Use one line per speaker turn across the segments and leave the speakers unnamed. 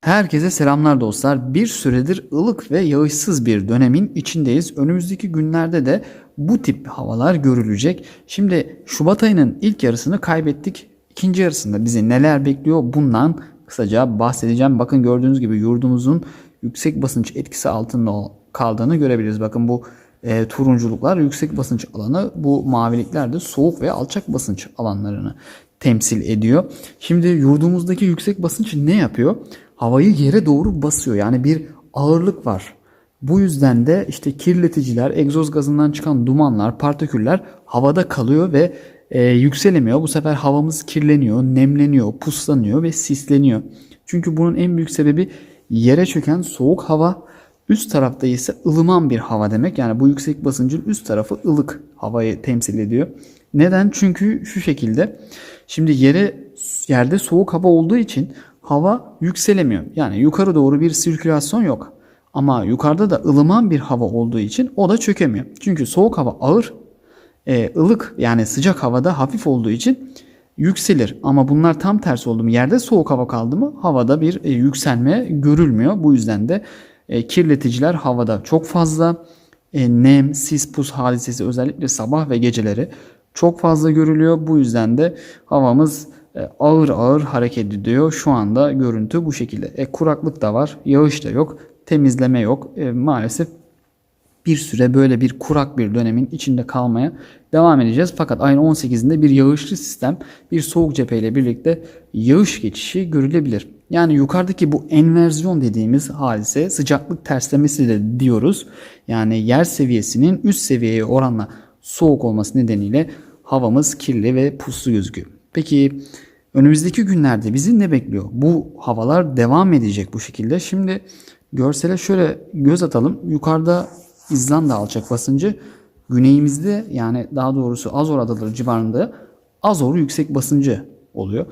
Herkese selamlar dostlar. Bir süredir ılık ve yağışsız bir dönemin içindeyiz. Önümüzdeki günlerde de bu tip havalar görülecek. Şimdi Şubat ayının ilk yarısını kaybettik. İkinci yarısında bizi neler bekliyor bundan kısaca bahsedeceğim. Bakın gördüğünüz gibi yurdumuzun yüksek basınç etkisi altında kaldığını görebiliriz. Bakın bu e, turunculuklar yüksek basınç alanı, bu mavilikler de soğuk ve alçak basınç alanlarını temsil ediyor. Şimdi yurdumuzdaki yüksek basınç ne yapıyor? Havayı yere doğru basıyor. Yani bir ağırlık var. Bu yüzden de işte kirleticiler, egzoz gazından çıkan dumanlar, partiküller havada kalıyor ve e, yükselemiyor. Bu sefer havamız kirleniyor, nemleniyor, puslanıyor ve sisleniyor. Çünkü bunun en büyük sebebi yere çöken soğuk hava, üst tarafta ise ılıman bir hava demek. Yani bu yüksek basıncın üst tarafı ılık havayı temsil ediyor. Neden? Çünkü şu şekilde. Şimdi yere yerde soğuk hava olduğu için hava yükselemiyor. Yani yukarı doğru bir sirkülasyon yok. Ama yukarıda da ılıman bir hava olduğu için o da çökemiyor. Çünkü soğuk hava ağır, e, ılık yani sıcak havada hafif olduğu için yükselir. Ama bunlar tam tersi oldu mu yerde soğuk hava kaldı mı havada bir e, yükselme görülmüyor. Bu yüzden de e, kirleticiler havada çok fazla. E, nem, sis, pus hadisesi özellikle sabah ve geceleri çok fazla görülüyor. Bu yüzden de havamız ağır ağır hareket ediyor. Şu anda görüntü bu şekilde. E, kuraklık da var, yağış da yok, temizleme yok. E, maalesef bir süre böyle bir kurak bir dönemin içinde kalmaya devam edeceğiz. Fakat ayın 18'inde bir yağışlı sistem, bir soğuk cepheyle birlikte yağış geçişi görülebilir. Yani yukarıdaki bu enversiyon dediğimiz hadise sıcaklık terslemesi de diyoruz. Yani yer seviyesinin üst seviyeye oranla soğuk olması nedeniyle havamız kirli ve puslu gözüküyor. Peki önümüzdeki günlerde bizi ne bekliyor? Bu havalar devam edecek bu şekilde. Şimdi görsele şöyle göz atalım. Yukarıda İzlanda alçak basıncı, güneyimizde yani daha doğrusu Azor adaları civarında Azor yüksek basıncı oluyor.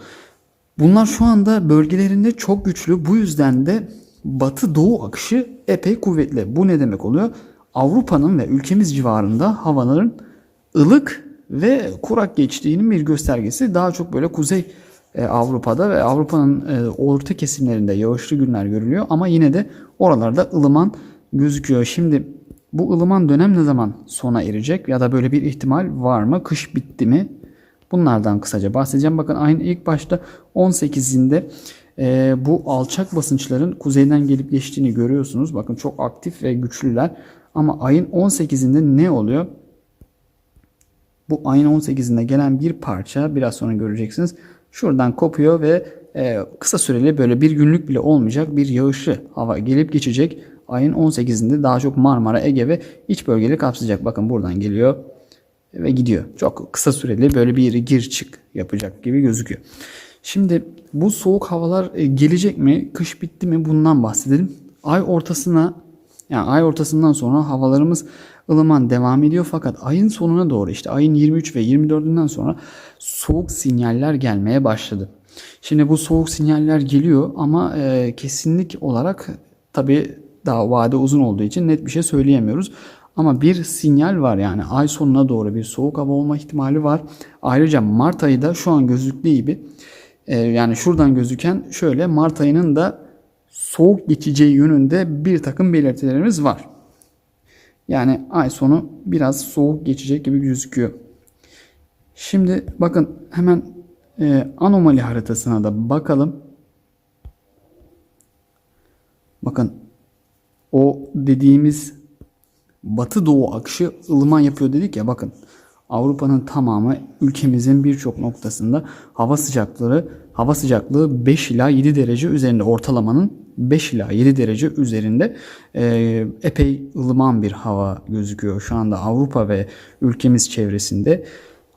Bunlar şu anda bölgelerinde çok güçlü. Bu yüzden de batı doğu akışı epey kuvvetli. Bu ne demek oluyor? Avrupa'nın ve ülkemiz civarında havaların ılık ve kurak geçtiğinin bir göstergesi. Daha çok böyle kuzey Avrupa'da ve Avrupa'nın e, orta kesimlerinde yağışlı günler görülüyor. Ama yine de oralarda ılıman gözüküyor. Şimdi bu ılıman dönem ne zaman sona erecek ya da böyle bir ihtimal var mı? Kış bitti mi? Bunlardan kısaca bahsedeceğim. Bakın ayın ilk başta 18'inde e, bu alçak basınçların kuzeyden gelip geçtiğini görüyorsunuz. Bakın çok aktif ve güçlüler. Ama ayın 18'inde ne oluyor? Bu ayın 18'inde gelen bir parça biraz sonra göreceksiniz. Şuradan kopuyor ve e, kısa süreli böyle bir günlük bile olmayacak bir yağışlı hava gelip geçecek. Ayın 18'inde daha çok Marmara, Ege ve iç bölgeleri kapsayacak. Bakın buradan geliyor ve gidiyor. Çok kısa süreli böyle bir gir çık yapacak gibi gözüküyor. Şimdi bu soğuk havalar e, gelecek mi? Kış bitti mi? Bundan bahsedelim. Ay ortasına yani ay ortasından sonra havalarımız ılıman devam ediyor fakat ayın sonuna doğru işte ayın 23 ve 24'ünden sonra soğuk sinyaller gelmeye başladı. Şimdi bu soğuk sinyaller geliyor ama e, kesinlik olarak tabi daha vade uzun olduğu için net bir şey söyleyemiyoruz. Ama bir sinyal var yani ay sonuna doğru bir soğuk hava olma ihtimali var. Ayrıca Mart ayı da şu an gözüktüğü gibi e, yani şuradan gözüken şöyle Mart ayının da soğuk geçeceği yönünde bir takım belirtilerimiz var. Yani ay sonu biraz soğuk geçecek gibi gözüküyor. Şimdi bakın hemen e, anomali haritasına da bakalım. Bakın o dediğimiz batı doğu akışı ılıman yapıyor dedik ya bakın. Avrupa'nın tamamı ülkemizin birçok noktasında hava sıcaklığı hava sıcaklığı 5 ila 7 derece üzerinde ortalamanın 5 ila 7 derece üzerinde e, epey ılıman bir hava gözüküyor şu anda Avrupa ve ülkemiz çevresinde.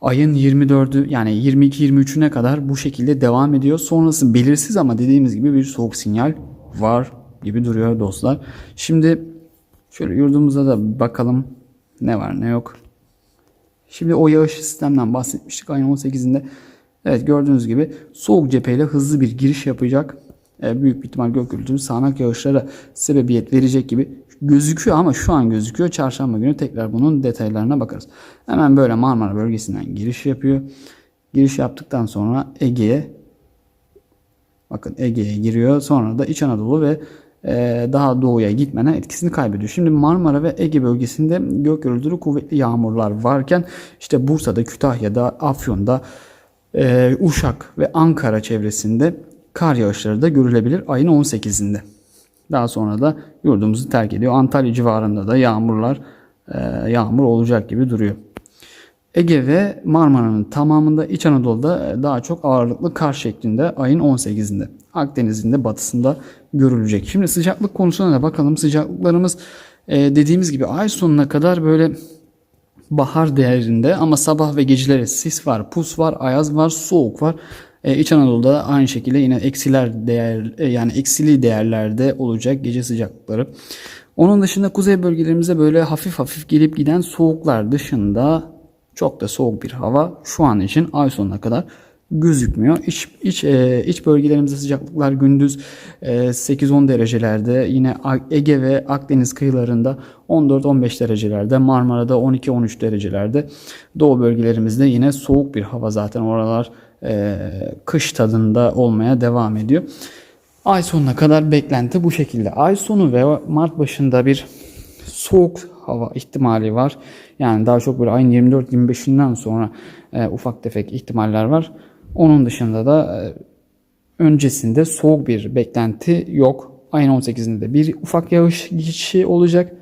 Ayın 24'ü yani 22-23'üne kadar bu şekilde devam ediyor. Sonrası belirsiz ama dediğimiz gibi bir soğuk sinyal var gibi duruyor dostlar. Şimdi şöyle yurdumuza da bakalım ne var ne yok. Şimdi o yağış sistemden bahsetmiştik ayın 18'inde. Evet gördüğünüz gibi soğuk cepheyle hızlı bir giriş yapacak. E, büyük bir ihtimal gök gürültülü sağanak yağışlara sebebiyet verecek gibi gözüküyor ama şu an gözüküyor. Çarşamba günü tekrar bunun detaylarına bakarız. Hemen böyle Marmara bölgesinden giriş yapıyor. Giriş yaptıktan sonra Ege'ye Bakın Ege'ye giriyor. Sonra da İç Anadolu ve daha doğuya gitmeden etkisini kaybediyor. Şimdi Marmara ve Ege bölgesinde gök gürültülü kuvvetli yağmurlar varken işte Bursa'da, Kütahya'da, Afyon'da, e, Uşak ve Ankara çevresinde kar yağışları da görülebilir ayın 18'inde. Daha sonra da yurdumuzu terk ediyor. Antalya civarında da yağmurlar e, yağmur olacak gibi duruyor. Ege ve Marmara'nın tamamında İç Anadolu'da e, daha çok ağırlıklı kar şeklinde ayın 18'inde. Akdeniz'in de batısında görülecek. Şimdi sıcaklık konusuna da bakalım. Sıcaklıklarımız e, dediğimiz gibi ay sonuna kadar böyle bahar değerinde ama sabah ve geceleri sis var, pus var, ayaz var, soğuk var. Ee, İç Anadolu'da da aynı şekilde yine eksiler değer e, yani eksili değerlerde olacak gece sıcaklıkları. Onun dışında kuzey bölgelerimize böyle hafif hafif gelip giden soğuklar dışında çok da soğuk bir hava şu an için ay sonuna kadar gözükmüyor. İç, iç, e, iç bölgelerimizde sıcaklıklar gündüz e, 8-10 derecelerde yine Ege ve Akdeniz kıyılarında 14-15 derecelerde Marmara'da 12-13 derecelerde Doğu bölgelerimizde yine soğuk bir hava zaten oralar e, kış tadında olmaya devam ediyor. Ay sonuna kadar beklenti bu şekilde. Ay sonu ve Mart başında bir soğuk hava ihtimali var. Yani daha çok böyle ayın 24-25'inden sonra e, ufak tefek ihtimaller var. Onun dışında da e, öncesinde soğuk bir beklenti yok. Ayın 18'inde de bir ufak yağış geçişi olacak.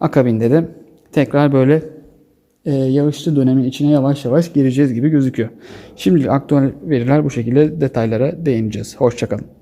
Akabinde de tekrar böyle e, yağışlı dönemin içine yavaş yavaş gireceğiz gibi gözüküyor. Şimdilik aktüel veriler bu şekilde detaylara değineceğiz. Hoşçakalın.